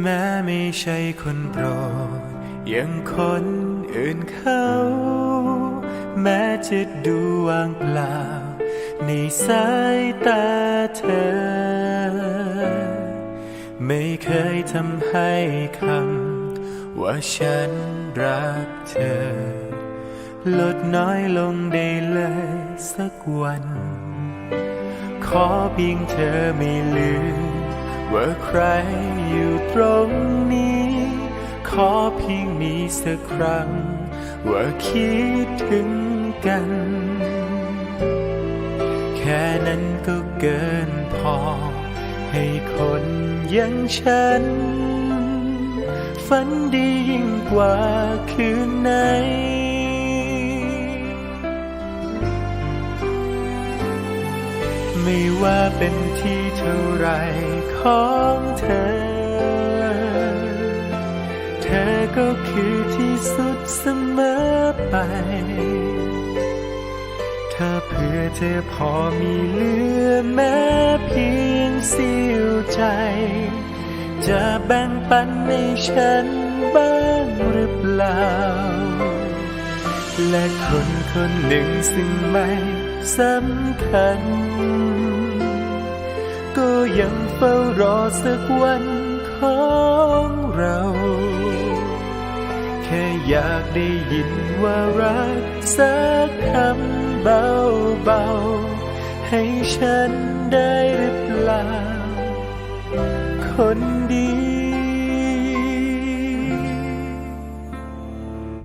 แม้ไม่ใช่คนโปรดย่างคนอื่นเขา แม้จะดูว่างเปล่า ในสายตาเธอ ไม่เคยทำให้คำว่าฉันรักเธอ ลดน้อยลงได้เลยสักวัน ขอเพียงเธอไม่ลืม ว่าใครอยู่ตรงนี้ ขอเพียงมีสักครั้ง ว่าคิดถึงกัน แค่นั้นก็เกินพอ ให้คนอย่างฉัน ฝันดียิ่งกว่าคืนไหน ไม่ว่าเป็นที่เท่าไรของเธอ เธอก็คือที่สุดเสมอไป ถ้าเพื่อเธอพอมีเหลือแม้เพียงเสี้ยวใจ จะแบ่งปันให้ฉันบ้างหรือ และคนคนหนึ่งซึ่งไม่สำคัญ ก็ยังเฝ้ารอสักวันของเรา แค่อยากได้ยินว่ารักสักคำเบาๆ ให้ฉันได้หรือเปล่า คนดี